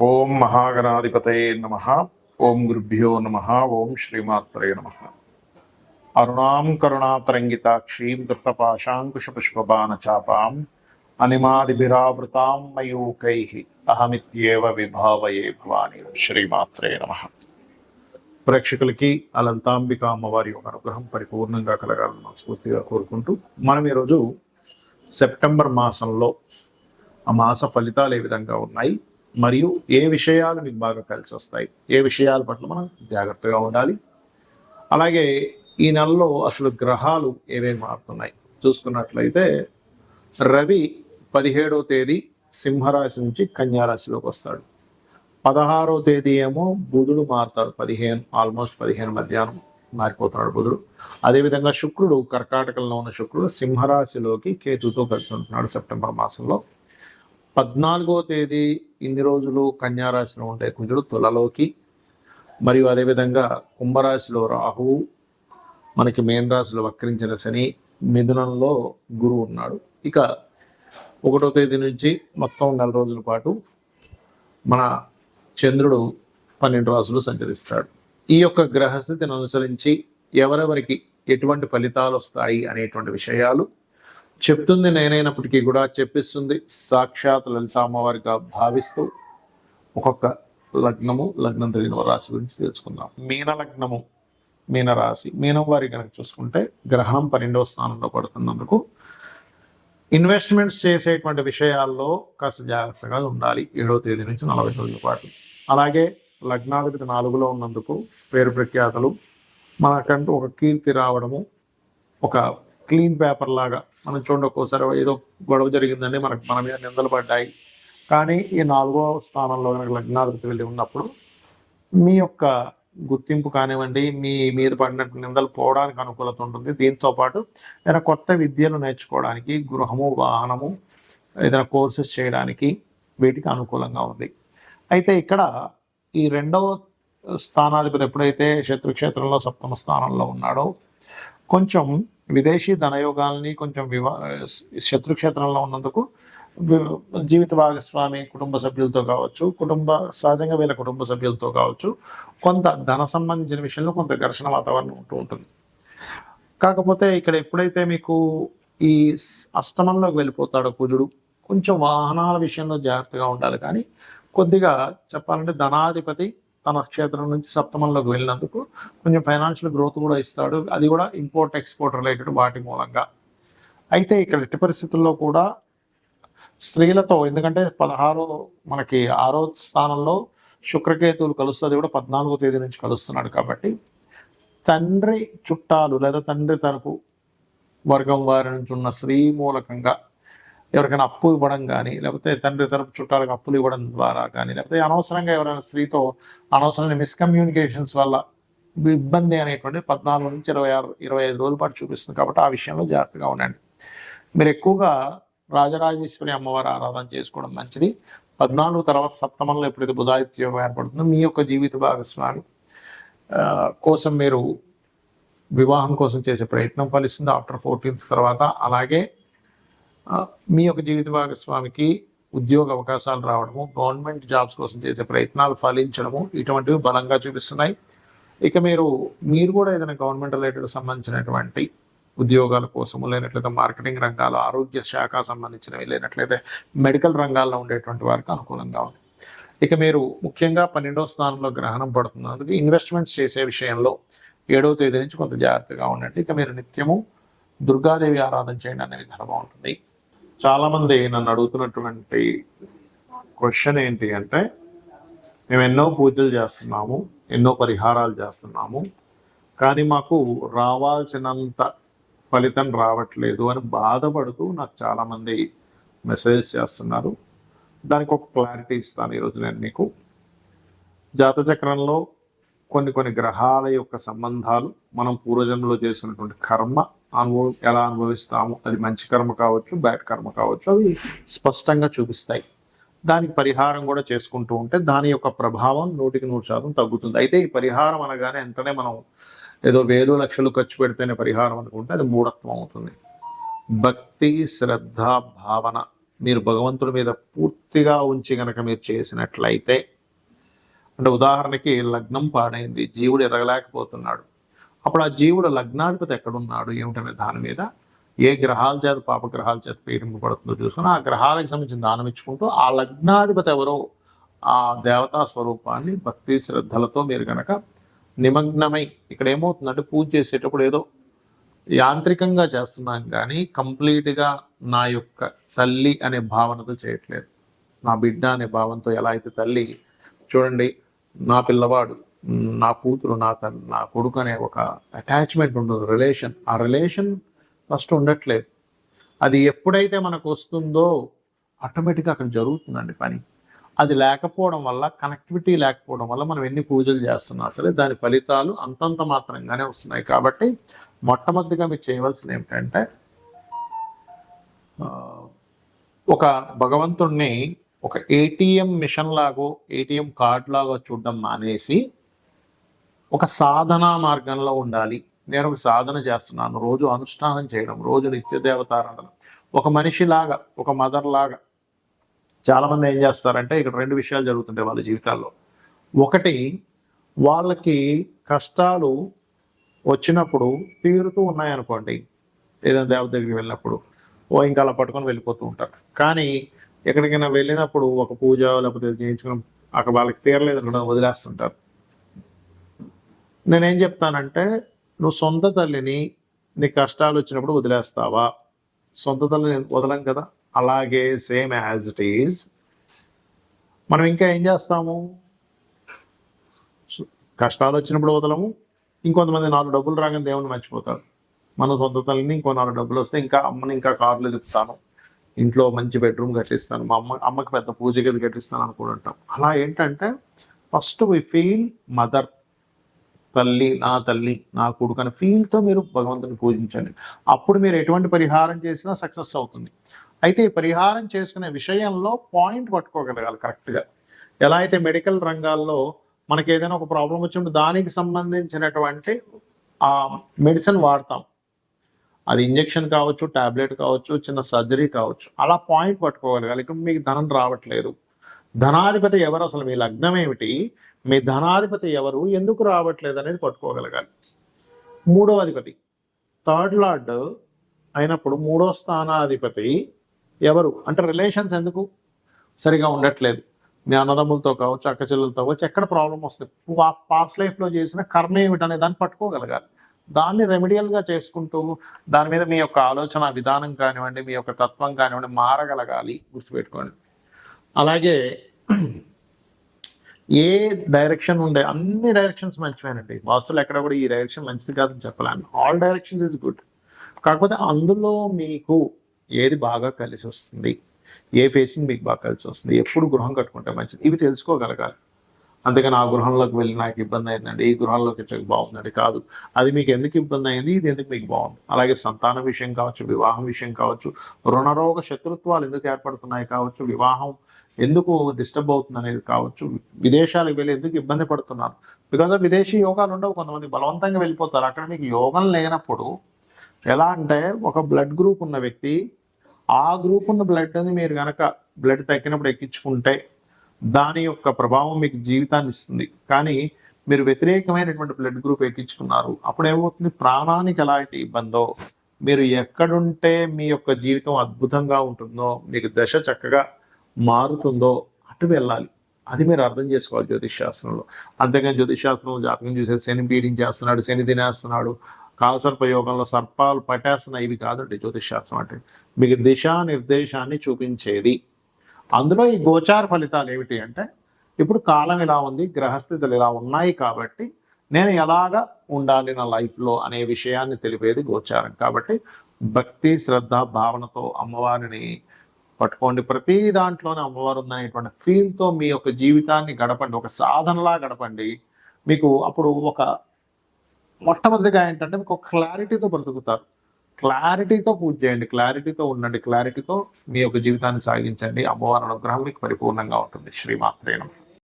ఓం మహాగణాధిపతయే నమ. ఓం గురుభ్యో నమ. ఓం శ్రీమాత్రే నమ. అరుణాం కరుణాతరంగితాక్షీం దృతపాశాంకుశపుష్పబాణచాపాం అనిమాదిభిరావృతాం మయూకై. అహమిత్యేవ విభావయే భవాని. శ్రీమాత్రే నమ. ప్రేక్షకులకి అలంతాంబిక అమ్మవారి యొక్క అనుగ్రహం పరిపూర్ణంగా కలగాలని మనస్ఫూర్తిగా కోరుకుంటూ మనం ఈరోజు సెప్టెంబర్ మాసంలో ఆ మాస ఫలితాలు ఏ విధంగా ఉన్నాయి? మరియు ఏ విషయాలు మీకు బాగా కలిసి వస్తాయి ఏ విషయాల పట్ల మనం జాగ్రత్తగా ఉండాలి. అలాగే ఈ నెలలో అసలు గ్రహాలు ఏవేవి మారుతున్నాయి చూసుకున్నట్లయితే రవి పదిహేడవ తేదీ సింహరాశి నుంచి కన్యారాశిలోకి వస్తాడు. పదహారో తేదీ ఏమో బుధుడు మారుతాడు పదిహేను ఆల్మోస్ట్ పదిహేను మధ్యాహ్నం మారిపోతున్నాడు బుధుడు. అదేవిధంగా శుక్రుడు కర్కాటకంలో ఉన్న శుక్రుడు సింహరాశిలోకి కేతుతో కలుస్తుంటున్నాడు సెప్టెంబర్ మాసంలో. పద్నాలుగో తేదీ ఇన్ని రోజులు కన్యారాశిలో ఉండే కుజుడు తులలోకి. మరియు అదేవిధంగా కుంభరాశిలో రాహువు మనకి మేన్ రాశిలో వక్రించిన శని మిథునంలో గురువు ఉన్నాడు. ఇక ఒకటో తేదీ నుంచి మొత్తం నెల రోజుల పాటు మన చంద్రుడు పన్నెండు రాసులు సంచరిస్తాడు. ఈ యొక్క గ్రహస్థితిని అనుసరించి ఎవరెవరికి ఎటువంటి ఫలితాలు వస్తాయి అనేటువంటి విషయాలు చెప్తుంది నేనైనప్పటికీ కూడా చెప్పిస్తుంది సాక్షాత్ లలిత అమ్మవారిగా భావిస్తూ ఒక్కొక్క లగ్నము లగ్నం తెలియని రాశి గురించి తెలుసుకుందాం. మీన లగ్నము మీన రాశి మీనం వారి కనుక చూసుకుంటే గ్రహణం పన్నెండవ స్థానంలో పడుతున్నందుకు ఇన్వెస్ట్మెంట్స్ చేసేటువంటి విషయాల్లో కాస్త జాగ్రత్తగా ఉండాలి. ఏడవ తేదీ నుంచి నలభై రోజుల పాటు. అలాగే లగ్నాధిపతి నాలుగులో ఉన్నందుకు పేరు ప్రఖ్యాతలు మనకంటూ ఒక కీర్తి రావడము ఒక క్లీన్ పేపర్ లాగా. మనం చూడండి ఒక్కోసారి ఏదో గొడవ జరిగిందండి మనకు మన మీద నిందలు పడ్డాయి. కానీ ఈ నాలుగో స్థానంలో కనుక లగ్నాధిపతి వెళ్ళి ఉన్నప్పుడు మీ యొక్క గుర్తింపు కానివ్వండి మీ మీద పడినట్టు నిందలు పోవడానికి అనుకూలత ఉంటుంది. దీంతో పాటు ఏదైనా కొత్త విద్యలు నేర్చుకోవడానికి గృహము వాహనము ఏదైనా కోర్సెస్ చేయడానికి వీటికి అనుకూలంగా ఉంది. అయితే ఇక్కడ ఈ రెండవ స్థానాధిపతి ఎప్పుడైతే శత్రుక్షేత్రంలో సప్తమ స్థానంలో ఉన్నాడో కొంచెం విదేశీ ధనయోగాల్ని కొంచెం వివా శత్రుక్షేత్రంలో ఉన్నందుకు జీవిత భాగస్వామి కుటుంబ సభ్యులతో కావచ్చు కుటుంబ సహజంగా వీళ్ళ కుటుంబ సభ్యులతో కావచ్చు కొంత ధన సంబంధించిన విషయంలో కొంత ఘర్షణ వాతావరణం ఉంటూ ఉంటుంది. కాకపోతే ఇక్కడ ఎప్పుడైతే మీకు ఈ అష్టమంలోకి వెళ్ళిపోతాడో కుజుడు కొంచెం వాహనాల విషయంలో జాగ్రత్తగా ఉండాలి. కానీ కొద్దిగా చెప్పాలంటే ధనాధిపతి తన క్షేత్రం నుంచి సప్తమంలోకి వెళ్ళినందుకు కొంచెం ఫైనాన్షియల్ గ్రోత్ కూడా ఇస్తాడు. అది కూడా ఇంపోర్ట్ ఎక్స్పోర్ట్ రిలేటెడ్ వాటి మూలంగా. అయితే ఇక్కడ ఎట్టి పరిస్థితుల్లో కూడా స్త్రీలతో ఎందుకంటే పదహారో మనకి ఆరో స్థానంలో శుక్రకేతువులు కలుస్తుంది కూడా పద్నాలుగో తేదీ నుంచి కలుస్తున్నాడు కాబట్టి తండ్రి చుట్టాలు లేదా తండ్రి తరపు వర్గం వారి నుంచి ఉన్న స్త్రీ మూలకంగా ఎవరికైనా అప్పు ఇవ్వడం కానీ లేకపోతే తండ్రి తరపు చుట్టాలకు అప్పులు ఇవ్వడం ద్వారా కానీ లేకపోతే అనవసరంగా ఎవరైనా స్త్రీతో అనవసరమైన మిస్కమ్యూనికేషన్స్ వల్ల ఇబ్బంది అనేటువంటి పద్నాలుగు నుంచి ఇరవై ఆరు ఇరవై ఐదు రోజుల పాటు చూపిస్తుంది. కాబట్టి ఆ విషయంలో జాగ్రత్తగా ఉండండి. మీరు ఎక్కువగా రాజరాజేశ్వరి అమ్మవారి ఆరాధన చేసుకోవడం మంచిది. పద్నాలుగు తర్వాత సప్తమంలో ఎప్పుడైతే బుధాదిత్యోగం ఏర్పడుతుందో మీ యొక్క జీవిత భాగస్వామి కోసం మీరు వివాహం కోసం చేసే ప్రయత్నం ఫలిస్తుంది. ఆఫ్టర్ ఫోర్టీన్త్ తర్వాత అలాగే మీ యొక్క జీవిత భాగస్వామికి ఉద్యోగ అవకాశాలు రావడము గవర్నమెంట్ జాబ్స్ కోసం చేసే ప్రయత్నాలు ఫలించడము ఇటువంటివి బలంగా చూపిస్తున్నాయి. ఇక మీరు మీరు కూడా ఏదైనా గవర్నమెంట్ రిలేటెడ్ సంబంధించినటువంటి ఉద్యోగాల కోసము లేనట్లయితే మార్కెటింగ్ రంగాలు ఆరోగ్య శాఖ సంబంధించినవి లేనట్లయితే మెడికల్ రంగాల్లో ఉండేటువంటి వారికి అనుకూలంగా ఉంది. ఇక మీరు ముఖ్యంగా పన్నెండవ స్థానంలో గ్రహణం పడుతున్నందుకు ఇన్వెస్ట్మెంట్స్ చేసే విషయంలో ఏడవ తేదీ నుంచి కొంత జాగ్రత్తగా ఉండండి. ఇక మీరు నిత్యము దుర్గాదేవి ఆరాధన చేయండి అనే విధానం బాగుంటుంది. చాలామంది నన్ను అడుగుతున్నటువంటి క్వశ్చన్ ఏంటి అంటే మేము ఎన్నో పూజలు చేస్తున్నాము ఎన్నో పరిహారాలు చేస్తున్నాము కానీ మాకు రావాల్సినంత ఫలితం రావట్లేదు అని బాధపడుతూ నాకు చాలామంది మెసేజ్ చేస్తున్నారు. దానికి ఒక క్లారిటీ ఇస్తాను ఈరోజు నేను మీకు. జాతచక్రంలో కొన్ని కొన్ని గ్రహాల యొక్క సంబంధాలు మనం పూర్వజన్మలో చేసినటువంటి కర్మ అనుభవం ఎలా అనుభవిస్తాము? అది మంచి కర్మ కావచ్చు బ్యాడ్ కర్మ కావచ్చు అవి స్పష్టంగా చూపిస్తాయి. దానికి పరిహారం కూడా చేసుకుంటూ ఉంటే దాని యొక్క ప్రభావం నూటికి నూరు శాతం తగ్గుతుంది. అయితే ఈ పరిహారం అనగానే వెంటనే మనం ఏదో వేలు లక్షలు ఖర్చు పెడితేనే పరిహారం అనుకుంటే అది మూఢత్వం అవుతుంది. భక్తి శ్రద్ధ భావన మీరు భగవంతుడి మీద పూర్తిగా ఉంచి గనక మీరు చేసినట్లయితే అంటే ఉదాహరణకి లగ్నం పాడైంది జీవుడు ఎదగలేకపోతున్నాడు. అప్పుడు ఆ జీవుడు లగ్నాధిపతి ఎక్కడున్నాడు ఏమిటనే దాని మీద ఏ గ్రహాల చేత పాపగ్రహాల చేత పీడింపబడుతుందో చూసుకొని ఆ గ్రహాలకు సంబంధించిన దానం ఇచ్చుకుంటూ ఆ లగ్నాధిపతి ఎవరో ఆ దేవతా స్వరూపాన్ని భక్తి శ్రద్ధలతో మీరు గనక నిమగ్నమై ఇక్కడ ఏమవుతుందంటే పూజ చేసేటప్పుడు ఏదో యాంత్రికంగా చేస్తున్నాం కానీ కంప్లీట్గా నా యొక్క తల్లి అనే భావనతో చేయట్లేదు. నా బిడ్డ అనే భావంతో ఎలా అయితే తల్లి చూడండి నా పిల్లవాడు నా కూతురు నా తల్లి నా కొడుకు అనే ఒక అటాచ్మెంట్ ఉండదు రిలేషన్ ఆ రిలేషన్ ఫస్ట్ ఉండట్లేదు. అది ఎప్పుడైతే మనకు వస్తుందో ఆటోమేటిక్గా అక్కడ జరుగుతుందండి పని. అది లేకపోవడం వల్ల కనెక్టివిటీ లేకపోవడం వల్ల మనం ఎన్ని పూజలు చేస్తున్నా సరే దాని ఫలితాలు అంతంత మాత్రంగానే వస్తున్నాయి. కాబట్టి మొట్టమొదటిగా మీరు చేయవలసింది ఏమిటంటే ఒక భగవంతుణ్ణి ఒక ఏటీఎం మిషన్ లాగో ఏటీఎం కార్డ్ లాగో చూడడం మానేసి ఒక సాధనా మార్గంలో ఉండాలి. నేను ఒక సాధన చేస్తున్నాను. రోజు అనుష్ఠానం చేయడం రోజు నిత్య దేవతారాధన. ఒక మనిషిలాగా ఒక మదర్ లాగా చాలామంది ఏం చేస్తారంటే ఇక్కడ రెండు విషయాలు జరుగుతుంటాయి వాళ్ళ జీవితాల్లో. ఒకటి వాళ్ళకి కష్టాలు వచ్చినప్పుడు తీరుతూ ఉన్నాయనుకోండి. ఏదైనా దేవత దగ్గరికి వెళ్ళినప్పుడు. ఓ ఇంకా అలా పట్టుకొని వెళ్ళిపోతూ ఉంటారు. కానీ ఎక్కడికైనా వెళ్ళినప్పుడు ఒక పూజ లేకపోతే చేయించుకున్న అక్కడ వాళ్ళకి తీరలేదు అనుకుంటే వదిలేస్తుంటారు. నేనేం చెప్తానంటే నువ్వు సొంత తల్లిని నీ కష్టాలు వచ్చినప్పుడు వదిలేస్తావా? సొంత తల్లిని వదలం కదా? అలాగే సేమ్ యాజ్ ఇట్ ఈజ్ మనం ఇంకా ఏం చేస్తాము? కష్టాలు వచ్చినప్పుడు వదలము. ఇంకొంతమంది నాలుగు డబ్బులు రాగానే దేవుని మర్చిపోతారు మన సొంత తల్లిని ఇంకో నాలుగు డబ్బులు వస్తే ఇంకా అమ్మని ఇంకా కార్లు తిప్పుతాను. ఇంట్లో మంచి బెడ్రూమ్ కట్టిస్తాను. మా అమ్మ అమ్మకి పెద్ద పూజ గది కట్టిస్తాను అనుకుంటాం అలా ఏంటంటే ఫస్ట్ వి ఫీల్ మదర్ తల్లి నా తల్లి నా కొడుకు అనే ఫీల్తో మీరు భగవంతుని పూజించండి. అప్పుడు మీరు ఎటువంటి పరిహారం చేసినా సక్సెస్ అవుతుంది. అయితే ఈ పరిహారం చేసుకునే విషయంలో పాయింట్ పట్టుకోగలగాలి కరెక్ట్గా ఎలా అయితే మెడికల్ రంగాల్లో మనకి ఏదైనా ఒక ప్రాబ్లం వచ్చినప్పుడు దానికి సంబంధించినటువంటి ఆ మెడిసిన్ వాడతాం. అది ఇంజెక్షన్ కావచ్చు టాబ్లెట్ కావచ్చు చిన్న సర్జరీ కావచ్చు. అలా పాయింట్ పట్టుకోగలగాలి. ఇక్కడ మీకు ధనం రావట్లేదు. ధనాధిపతి ఎవరు అసలు? మీ లగ్నం ఏమిటి? మీ ధనాధిపతి ఎవరు? ఎందుకు రావట్లేదు అనేది పట్టుకోగలగాలి. మూడో అధిపతి థర్డ్ లార్డ్ అయినప్పుడు మూడో స్థానాధిపతి ఎవరు? అంటే రిలేషన్స్ ఎందుకు? సరిగా ఉండట్లేదు. మీ అన్నదమ్ములతో కావచ్చు అక్క చెల్లెలతో కావచ్చు ఎక్కడ ప్రాబ్లం వస్తుంది? పాస్ట్ లైఫ్లో చేసిన కర్మ ఏమిటనే దాన్ని పట్టుకోగలగాలి. దాన్ని రెమెడియల్గా చేసుకుంటూ దాని మీద మీ యొక్క ఆలోచన విధానం కానివ్వండి మీ యొక్క తత్వం కానివ్వండి మారగలగాలి. గుర్తుపెట్టుకోండి. అలాగే ఏ డైరెక్షన్ ఉండే అన్ని డైరెక్షన్స్ మంచివేనండి. వాస్తులు ఎక్కడ కూడా ఈ డైరెక్షన్ మంచిది కాదని చెప్పలేను. ఆల్ డైరెక్షన్స్ ఇస్ గుడ్ కాకపోతే అందులో మీకు ఏది బాగా కలిసి వస్తుంది ఏ ఫేసింగ్ మీకు బాగా కలిసి వస్తుంది ఎప్పుడు గృహం కట్టుకుంటే మంచిది. ఇవి తెలుసుకోగలగాలి. అందుకని ఆ గృహంలోకి వెళ్ళి నాకు ఇబ్బంది అయిందండి. ఈ గృహంలోకి వచ్చాక బాగుందండి. కాదు అది మీకు ఎందుకు ఇబ్బంది అయింది ఇది ఎందుకు మీకు బాగుంది? అలాగే సంతాన విషయం కావచ్చు వివాహం విషయం కావచ్చు రుణరోగ శత్రుత్వాలు ఎందుకు ఏర్పడుతున్నాయి కావచ్చు వివాహం ఎందుకు డిస్టర్బ్ అవుతుంది అనేది కావచ్చు. విదేశాలకు వెళ్ళి ఎందుకు ఇబ్బంది పడుతున్నారు? బికాజ్ ఆఫ్ విదేశీ యోగాలు ఉండవు కొంతమంది. బలవంతంగా వెళ్ళిపోతారు. అక్కడ మీకు యోగం లేనప్పుడు ఎలా అంటే ఒక బ్లడ్ గ్రూప్ ఉన్న వ్యక్తి ఆ గ్రూప్ ఉన్న బ్లడ్ని మీరు కనుక బ్లడ్ తగ్గినప్పుడు ఎక్కించుకుంటే దాని యొక్క ప్రభావం మీకు జీవితాన్ని ఇస్తుంది. కానీ మీరు వ్యతిరేకమైనటువంటి బ్లడ్ గ్రూప్ ఎక్కించుకున్నారు. అప్పుడు ఏమవుతుంది? ప్రాణానికి ఎలా అయితే ఇబ్బందో మీరు ఎక్కడుంటే మీ యొక్క జీవితం అద్భుతంగా ఉంటుందో మీకు దశ చక్కగా మారుతుందో అటు వెళ్ళాలి. అది మీరు అర్థం చేసుకోవాలి జ్యోతిష్ శాస్త్రంలో. అంతేగాని జ్యోతిష్ శాస్త్రంలో జాతకం చూసే శని బీడింగ్ చేస్తున్నాడు శని తినేస్తున్నాడు కాలసర్ప యోగంలో సర్పాలు పట్టేస్తున్నాయి. ఇవి కాదండి జ్యోతిష్ శాస్త్రం అంటే. మీకు దిశా నిర్దేశాన్ని చూపించేది. అందులో ఈ గోచార ఫలితాలు ఏమిటి అంటే ఇప్పుడు కాలం ఇలా ఉంది గ్రహస్థితులు ఇలా ఉన్నాయి కాబట్టి నేను ఎలాగా ఉండాలి నా లైఫ్లో అనే విషయాన్ని తెలిపేది గోచారం. కాబట్టి భక్తి శ్రద్ధ భావనతో అమ్మవారిని పట్టుకోండి. ప్రతి దాంట్లోనే అమ్మవారు ఉందనేటువంటి ఫీల్తో మీ యొక్క జీవితాన్ని గడపండి. ఒక సాధనలా గడపండి. మీకు అప్పుడు ఒక మొట్టమొదటిగా ఏంటంటే మీకు ఒక క్లారిటీతో బ్రతుకుతారు. క్లారిటీతో పూజ చేయండి. క్లారిటీతో ఉండండి. క్లారిటీతో మీ యొక్క జీవితాన్ని సాగించండి. అమ్మవారి అనుగ్రహం మీకు పరిపూర్ణంగా ఉంటుంది. శ్రీమాత్రేణం